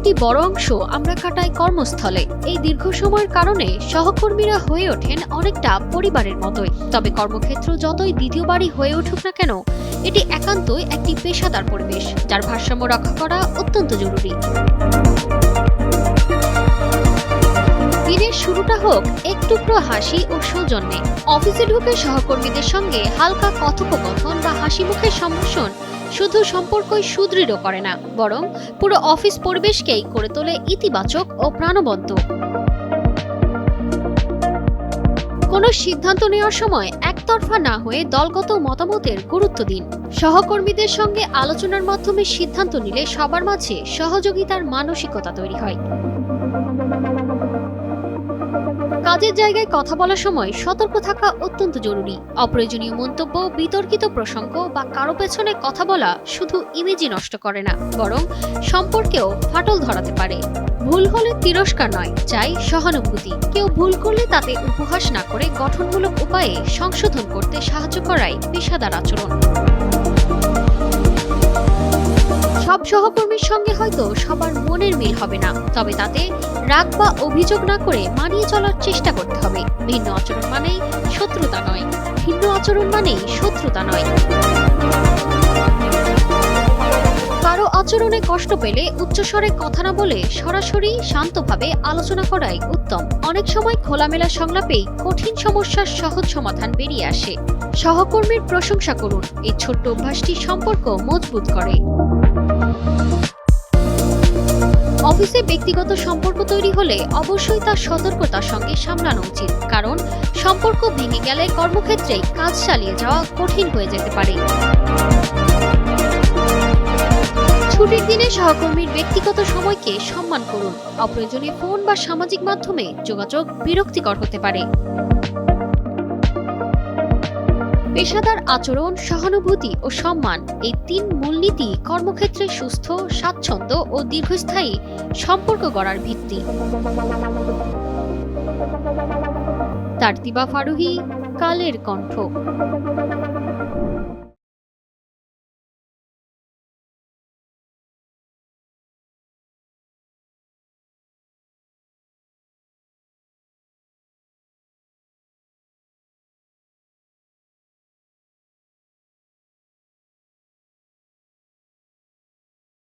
একটি বড় অংশ আমরা কাটাই কর্মস্থলে। এই দীর্ঘ সময়ের কারণে সহকর্মীরা হয়ে ওঠেন অনেকটা পরিবারের মতোই। তবে কর্মক্ষেত্র যতই দ্বিতীয় বাড়ি হয়ে উঠুক না কেন, এটি একান্তই একটি পেশাদার পরিবেশ, যার ভারসাম্য রক্ষা করা অত্যন্ত জরুরি। দিনের শুরুটা হোক একটুকরো হাসি ও সৌজন্যে। অফিসে ঢুকে সহকর্মীদের সঙ্গে হালকা কথোপকথন বা হাসি মুখের সম্ভাষণ শুধু সম্পর্কই সুদৃঢ় করে না, বরং পুরো অফিস পরিবেশকেই করে তোলে ইতিবাচক ও প্রাণবন্ত। কোনো সিদ্ধান্ত নেওয়ার সময় একতরফা না হয়ে দলগত মতামতের গুরুত্ব দিন। সহকর্মীদের সঙ্গে আলোচনার মাধ্যমে সিদ্ধান্ত নিলে সবার মাঝে সহযোগিতার মানসিকতা তৈরি হয়। কাজের জায়গায় কথা বলার সময় সতর্ক থাকা অত্যন্ত জরুরি। অপ্রয়োজনীয় মন্তব্য, বিতর্কিত প্রসঙ্গ বা কারও পেছনে কথা বলা শুধু ইমেজই নষ্ট করে না, বরং সম্পর্কেও ফাটল ধরাতে পারে। ভুল হলে তিরস্কার নয়, চাই সহানুভূতি। কেউ ভুল করলে তাতে উপহাস না করে গঠনমূলক উপায়ে সংশোধন করতে সাহায্য করাই পেশাদার আচরণ। সব সহকর্মীর সঙ্গে হয়তো সবার মনের মিল হবে না, তবে তাতে রাগ বা অভিযোগ না করে মানিয়ে চলার চেষ্টা করতে হবে। ভিন্ন আচরণ মানেই শত্রুতা নয়, ভিন্ন আচরণ মানেই শত্রুতা নয়। আচরণে কষ্ট পেলে উচ্চস্বরে কথা না বলে সরাসরি শান্তভাবে আলোচনা করাই উত্তম। অনেক সময় খোলামেলা সংলাপেই কঠিন সমস্যার সহজ সমাধান বেরিয়ে আসে। সহকর্মীর প্রশংসা করুন, এই ছোট্ট অভ্যাসটি সম্পর্ক মজবুত করে। অফিসে ব্যক্তিগত সম্পর্ক তৈরি হলে অবশ্যই তার সতর্কতার সঙ্গে সামলানো উচিত, কারণ সম্পর্ক ভেঙে গেলে কর্মক্ষেত্রেই কাজ চালিয়ে যাওয়া কঠিন হয়ে যেতে পারে। সহকর্মীর ব্যক্তিগত সময়কে সম্মান করুন। অপ্রয়োজনীয় ফোন বা সামাজিক মাধ্যমে যোগাযোগ বিরক্তিকর হতে পারে। পেশাদার আচরণ, সহানুভূতি ও সম্মান এই তিন মূলনীতি কর্মক্ষেত্রে সুস্থ, স্বাচ্ছন্দ্য ও দীর্ঘস্থায়ী সম্পর্ক গড়ার ভিত্তি। তারতিবা ফারুহি, কালের কণ্ঠ।